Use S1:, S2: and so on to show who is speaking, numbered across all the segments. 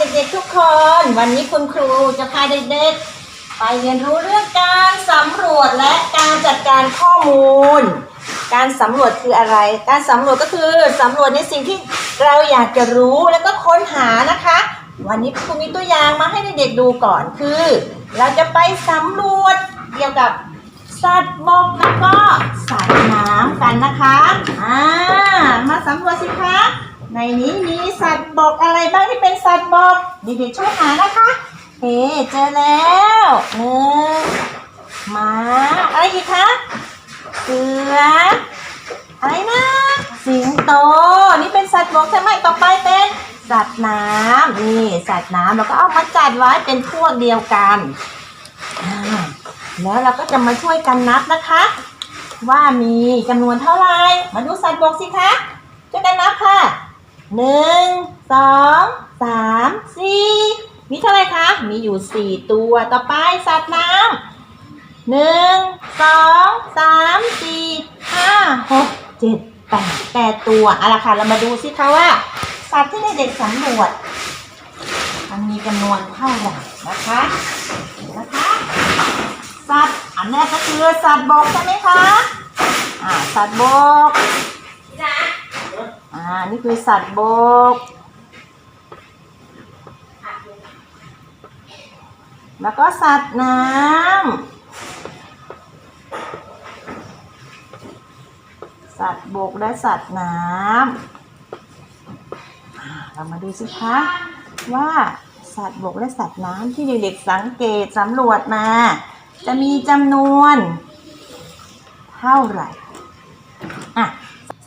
S1: เด็กๆทุกคน วันนี้คุณครูจะพาเด็กๆ ไปเรียนรู้เรื่องการสำรวจและการจัดการข้อมูล การสำรวจคืออะไร การสำรวจก็คือสำรวจในสิ่งที่เราอยากจะรู้แล้วก็ค้นหานะคะ วันนี้ครูมีตัวอย่างมาให้เด็กๆดูก่อนคือ เราจะไปสำรวจเกี่ยวกับสัตว์บกแล้วก็สัตว์น้ำกันนะคะอ่ามาสำรวจสิคะ ในนี้มีสัตว์บกอะไรบ้างที่เป็นสัตว์บกเด็กๆช่วยหานะคะเฮ้เจอแล้วหนึ่งหมาอะไรอีกคะเสืออะไรนะสิงโต นี่เป็นสัตว์บกใช่ไหมต่อไปเป็นสัตว์น้ำนี่สัตว์น้ำเราก็เอามาจัดไว้เป็นพวกเดียวกันแล้วเราก็จะมาช่วยกันนับนะคะ ว่ามีจำนวนเท่าไหร่มาดูสัตว์บกสิคะช่วยกันนับค่ะ หนึ่งสองสามสี่มีเท่าไรคะ มีอยู่สี่ตัว ต่อไปสัตว์น้ำหนึ่งสองสามสี่ห้าหกเจ็ดแปดแปดตัวเอาละค่ะ เรามาดูสิคะว่า สัตว์ที่เด็กๆสำรวจมันมีจำนวนเท่าไหร่นะคะนะคะ สัตว์อันแรกก็คือสัตว์บกใช่ไหมคะ อ่า สัตว์บก อ่า นี่คือสัตว์บก แล้วก็สัตว์น้ำ สัตว์บกและสัตว์น้ำ เรามาดูสิคะว่าสัตว์บกและสัตว์น้ำที่เด็กๆสังเกตสำรวจมา จะมีจำนวน เท่าไหร่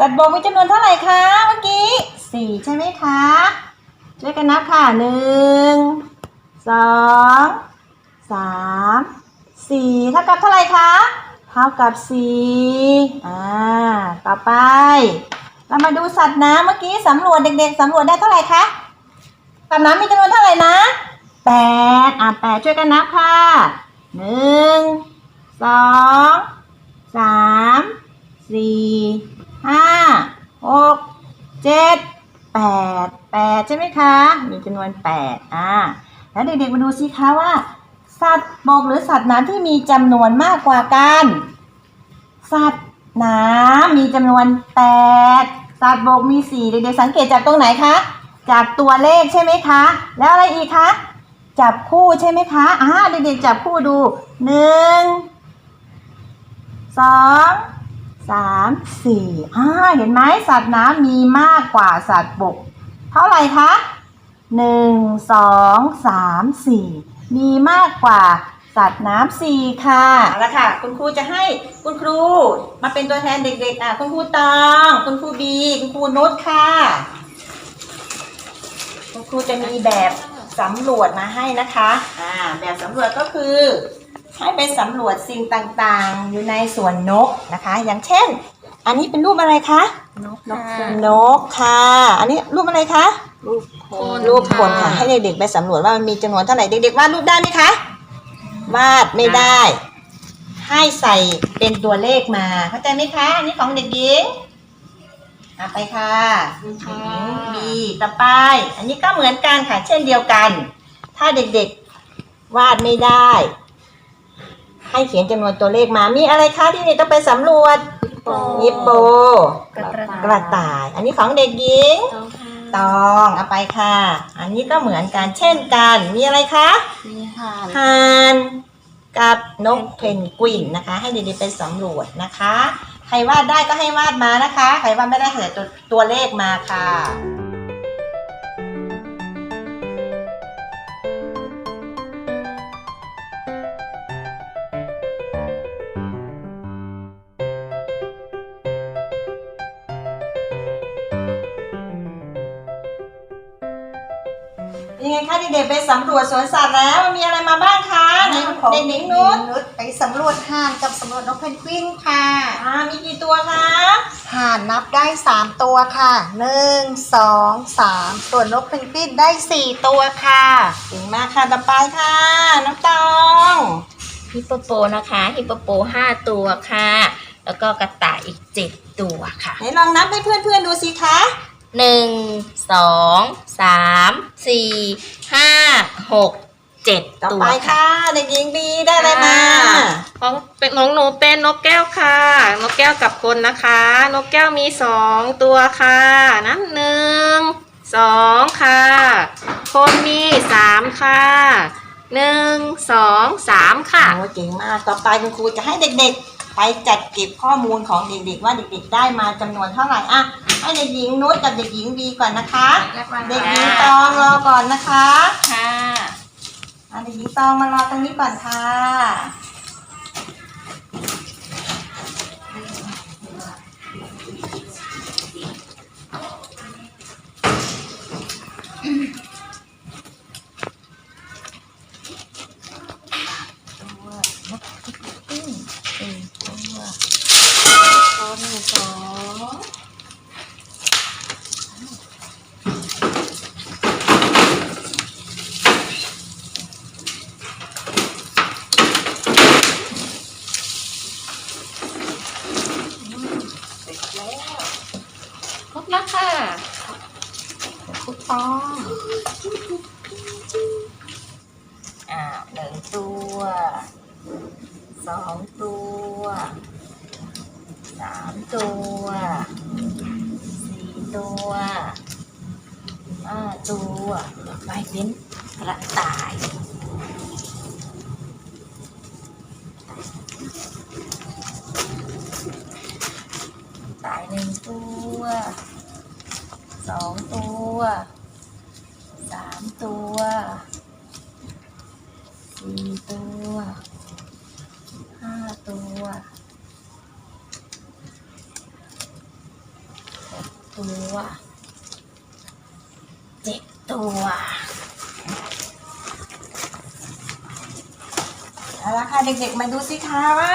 S1: สัตว์บกมีจำนวนเท่าไหร่คะเมื่อกี้สี่ใช่ไหมคะช่วยกันนับค่ะหนึ่งสองสามสี่เท่ากับเท่าไหร่คะเท่ากับสี่อ่าต่อไป เรามาดูสัตว์น้ำเมื่อกี้สำรวจเด็กๆสำรวจได้เท่าไหร่คะสัตว์น้ำมีจำนวนเท่าไหร่นะแปดอะแปดช่วยกันนับค่ะหนึ่งสองสามสี่ ห้าหกเจ็ดแปดแปดใช่ไหมคะ มีจำนวนแปดอ่าแล้วเด็กๆมาดูสิคะว่า สัตว์บกหรือสัตว์น้ำที่มีจำนวนมากกว่ากัน สัตว์น้ำมีจำนวนแปดสัตว์บกมีสี่เด็กๆสังเกตจากตรงไหนคะ จากตัวเลขใช่ไหมคะ แล้วอะไรอีกคะจับคู่ใช่ไหมคะอ่าเด็กๆจับคู่ดูหนึ่งสอง สามสี่อ่าเห็นไหมสัตว์น้ำมีมากกว่าสัตว์บก เท่าไหร่คะหนึ่งสองสามสี่มีมากกว่าสัตว์น้ำสี่ค่ะเอาละค่ะ คุณครูจะให้คุณครู มาเป็นตัวแทนเด็กๆอะคุณครูตอง คุณครูบี คุณครูนุชค่ะ คุณครูจะมีแบบสำรวจมาให้นะคะ อ่า แบบสำรวจก็คือ ให้ไปสำรวจสิ่งต่างๆ อยู่ในสวนนกนะคะ อย่างเช่น อันนี้เป็นรูปอะไรคะ
S2: นกค่ะ
S1: นกค่ะ อันนี้รูปอะไรคะ
S2: รูปคน
S1: รูปคนค่ะ ให้เด็กๆไปสำรวจว่ามันมีจำนวนเท่าไหร่เด็กๆวาดรูปได้ไหมคะวาดไม่ได้ ให้ใส่เป็นตัวเลขมาเข้าใจไหมคะอันนี้ของเด็กหญิงอะไปค่ะบีต่อไป อันนี้ก็เหมือนกันค่ะเช่นเดียวกัน ถ้าเด็กๆวาดไม่ได้ ให้เขียนจำนวนตัวเลขมา มีอะไรคะที่เด็กต้องไปสำรวจฮิปโป
S2: กระต่าย
S1: กระต่าย อันนี้ของเด็กหญิง
S2: ต้องค่ะ
S1: ตองเอาไปค่ะ อันนี้ก็เหมือนกันเช่นกัน มีอะไรคะ
S2: มีห่าน
S1: ห่านกับนกเพนกวินนะคะ ให้เด็กๆไปสำรวจนะคะ ใครวาดได้ก็ให้วาดมานะคะ ใครวาดไม่ได้เขียนตัวตัวเลขมาค่ะ ยังไงคะเด็กๆไปสำรวจสวนสัตว์แล้วมันมีอะไรมาบ้างคะในเด็กหญิงนุช
S3: นุชไปสำรวจห่านกับสำรวจนกเพนกวินค่ะ
S1: อ่ามีกี่ตัวคะ
S3: ห่านนับได้ 3 ตัวค่ะ 1 2 3 ส่วนนกเพนกวินได้ 4 ตัวค่ะ
S1: เก่งมากค่ะต่อไปค่ะน้ำตอง
S2: ฮิปโปโปนะคะฮิปโปโปห้าตัวค่ะ แล้วก็กระต่ายอีกเจ็ดตัวค่ะ
S1: ไหนลองนับให้เพื่อนๆดูสิคะ
S2: หนึ่งสองสามสี่ห้าหกเจ็ด
S1: ต่อ
S2: ตัว
S1: ไปค่ะเด็กหญิงบีได้อะไรมา
S4: ของเป็นของหนูเป็นนกแก้วค่ะ นกแก้วกับคนนะคะ นกแก้วมีสองตัวค่ะนั้นหนึ่งสองค่ะ คนมีสามค่ะหนึ่งสองสามค่ะ
S1: โอ้เก่งมากต่อไปคุณครูจะให้เด็กๆ ไปจัดเก็บข้อมูลของเด็กๆ ว่าเด็กๆ ได้มาจำนวนเท่าไหร่อะให้เด็ก หญิงนุชกับเด็กหญิงบีก่อนนะคะ เด็กหญิงตองรอก่อนนะคะ
S2: ค่ะ
S1: อะเด็กหญิงตองมารอตรงนี้ก่อนค่ะ
S4: ครบแล้วค่ะ
S1: คุณ ตอง
S2: อ่าหนึ่งตัวสองตัวสามตัวสี่ตัวห้าตัวต่อไปเป็นกระต่ายตายหนึ่งตัวสองตัว สามตัว สี่ตัว ห้าตัวหกตัวเจ็ดตัว
S1: เอาละค่ะเด็กๆมาดูสิคะว่า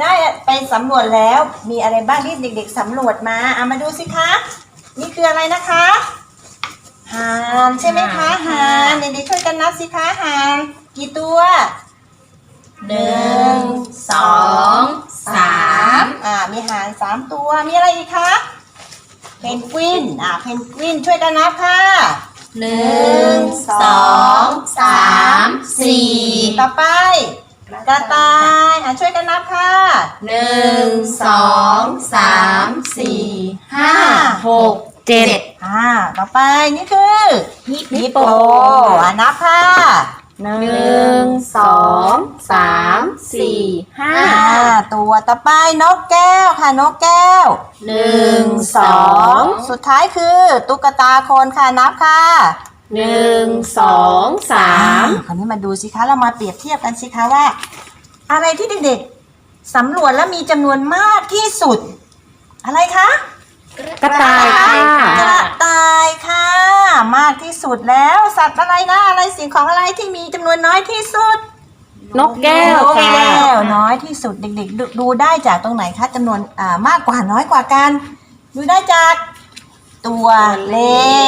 S1: ได้ไปสำรวจแล้วมีอะไรบ้างที่เด็ก ๆสำรวจมาเอามาดูสิคะ นี่คืออะไรนะคะ หานใช่ไหมคะหานเด็กๆช่วยกันนับสิคะหานกี่ตัว
S2: หนึ่งสองสาม
S1: อ่ามีหางสามตัวมีอะไรอีกคะเพนกวินอ่าเพนกวินช่วยกันนับค่ะ
S2: หนึ่งสองสามสี่
S1: ต่อไปกระต่ายอ่าช่วยกันนับค่ะ
S2: หนึ่งสองสามสี่ห้าหกเจ็ด
S1: อ่า ต่อไปนี่คือ
S2: ฮิป
S1: ฮิป
S2: โป
S1: โปอ่านับค่ะ
S2: หนึ่งสองสามสี่ห้า
S1: ห้าตัวต่อไปนกแก้วค่ะนกแก้ว
S2: หนึ่งสอง
S1: สุดท้ายคือ ตุ๊กตาโคนค่ะนับค่ะ
S2: หนึ่งสองสาม
S1: คราวนี้มาดูสิคะเรามาเปรียบเทียบกันสิคะว่า อะไรที่เด็กๆสำรวจแล้วมีจำนวนมากที่สุด อะไรคะ
S4: กระต่ายค่ะ
S1: สุดแล้ว สัตว์อะไรนะอะไรสิ่งของอะไรที่มีจำนวนน้อยที่สุด
S4: นกแก้วน
S1: ก
S4: ค่ะ
S1: แก้วน้อยที่สุดเด็กๆดูดูได้จากตรงไหนคะจำนวนอ่ามากกว่าน้อยกว่ากัน ดูได้จากตัวเล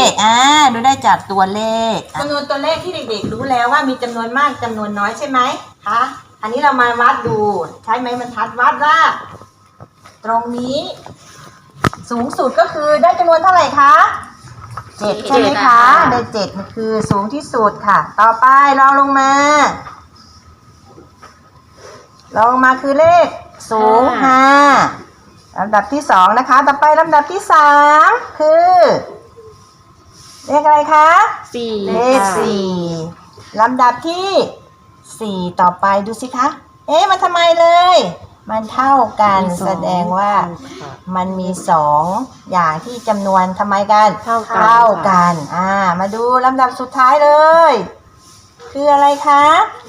S1: ขอ่าดูได้จากตัวเลขจำนวนตัวเลขที่เด็กๆ รู้แล้วว่ามีจำนวนมากจำนวนน้อยใช่ไหมคะอันนี้เรามาวัดดูใช้ไม้บรรทัดวัดว่า ตรงนี้ สูงสุดก็คือได้จำนวนเท่าไหร่คะ เจ็ดใช่ไหมคะได้เจ็ดมันคือสูงที่สุดค่ะ ต่อไปเราลงมาลงมาคือเลขสูงห้าลำดับที่สองนะคะ ต่อไปลำดับที่สามคือ เลขอะไรคะ
S4: สี่
S1: เลขสี่ลำดับที่สี่ต่อไปดูสิคะ เอ๊ะมันทำไมเลย มันเท่ากันแสดงว่ามันมีสองอย่างที่จำนวนทำไมกัน
S4: เท่ากัน
S1: เท่ากันอ่ามาดูลำดับสุดท้ายเลย คืออะไรคะ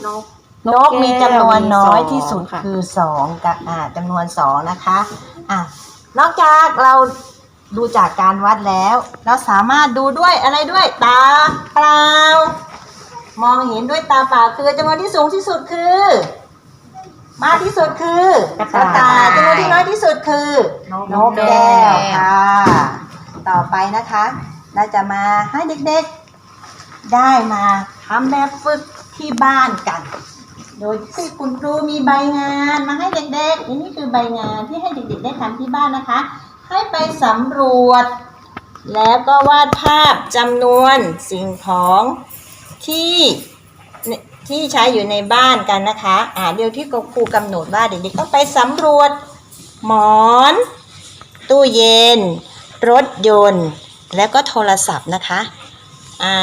S4: นก
S1: นกมีจำนวนน้อยที่สุด
S4: ค่ะ
S1: คือสองกับอ่าจำนวนสองนะคะอะนอกจากเราดูจากการวัดแล้ว เราสามารถดูด้วยอะไรด้วยตาเปล่ามองเห็นด้วยตาเปล่าคือจำนวนที่สูงที่สุดคือ มากที่สุดคือก
S4: ระต่าย
S1: จำนวนที่น้อยที่สุดคือนกแก้วค่ะ ต่อไปนะคะ เราจะมาให้เด็กๆ ได้มาทำแบบฝึกที่บ้านกัน โดยที่คุณครูมีใบงานมาให้เด็กๆนี่คือใบงานที่ให้เด็กๆ ได้ทำที่บ้านนะคะ ให้ไปสำรวจ แล้วก็วาดภาพจำนวนสิ่งของที่ ที่ใช้อยู่ในบ้านกันนะคะอ่าเดี๋ยวที่ครูกำหนดว่าเด็กๆต้องไปสำรวจ หมอน ตู้เย็น รถยนต์ แล้วก็โทรศัพท์นะคะอ่า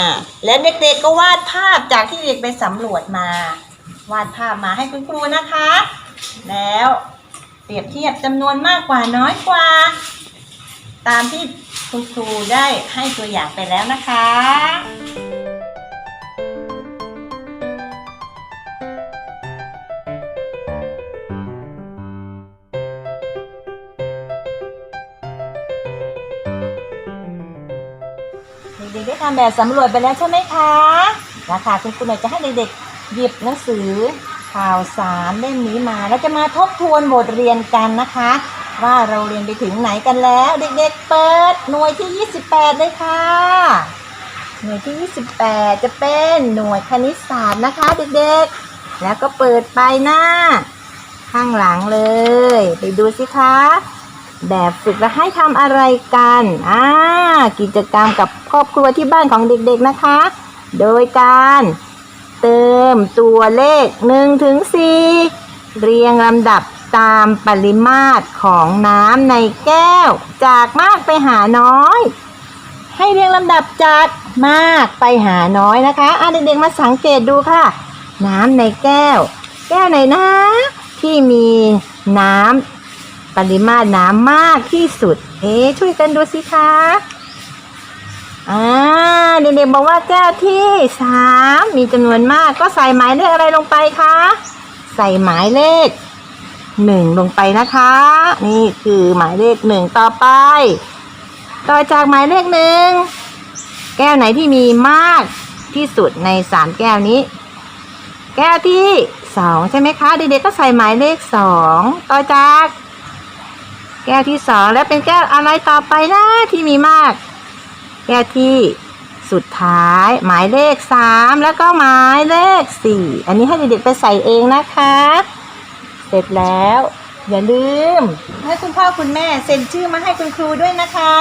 S1: และเด็กๆก็วาดภาพจากที่เด็กไปสำรวจมา วาดภาพมาให้คุณครูนะคะ แล้วเปรียบเทียบจำนวนมากกว่าน้อยกว่า ตามที่คุณครูได้ให้ตัวอย่างไปแล้วนะคะ ได้ทำแบบสำรวจไปแล้วใช่ไหมคะนะคะคุณครูอยจะให้เด็กๆหยิบหนังสือข่าวสารเล่มนี้มาแล้วจะมาทบทวนบทเรียนกันนะคะ ว่าเราเรียนไปถึงไหนกันแล้ว เด็กๆเปิดหน่วยที่ 28 เลยค่ะ หน่วยที่ 28 จะเป็นหน่วยคณิตศาสตร์นะคะ เด็กๆ แล้วก็เปิดไปหน้า ข้างหลังเลย ไปดูสิคะ แบบฝึกแล้วให้ทำอะไรกันอ่ากิจกรรมกับครอบครัวที่บ้านของเด็กๆนะคะ โดยการเติมตัวเลข1ถึง4เรียงลำดับตามปริมาตรของน้ำในแก้ว จากมากไปหาน้อย ให้เรียงลำดับจากมากไปหาน้อยนะคะอะเด็กๆมาสังเกตดูค่ะ น้ำในแก้ว แก้วไหนนะ ที่มีน้ำ ปริมาตรน้ำมากที่สุด เอ๊ช่วยกันดูสิคะอ่าเด็กๆบอกว่าแก้วที่สามมีจำนวนมากก็ใส่หมายเลขอะไรลงไปคะใส่หมายเลขหนึ่งลงไปนะคะ นี่คือหมายเลขหนึ่งต่อไป ต่อจากหมายเลขหนึ่งแก้วไหนที่มีมากที่สุดในสามแก้วนี้ แก้วที่สองใช่ไหมคะ เด็กๆก็ใส่หมายเลขสองต่อจาก แก้วที่สองแล้วเป็นแก้วอะไรต่อไปนะที่มีมาก แก้วที่สุดท้าย หมายเลขสามแล้วก็หมายเลขสี่อันนี้ให้เด็กๆไปใส่เองนะคะ เสร็จแล้ว อย่าลืม ให้คุณพ่อคุณแม่เซ็นชื่อมาให้คุณครูด้วยนะคะ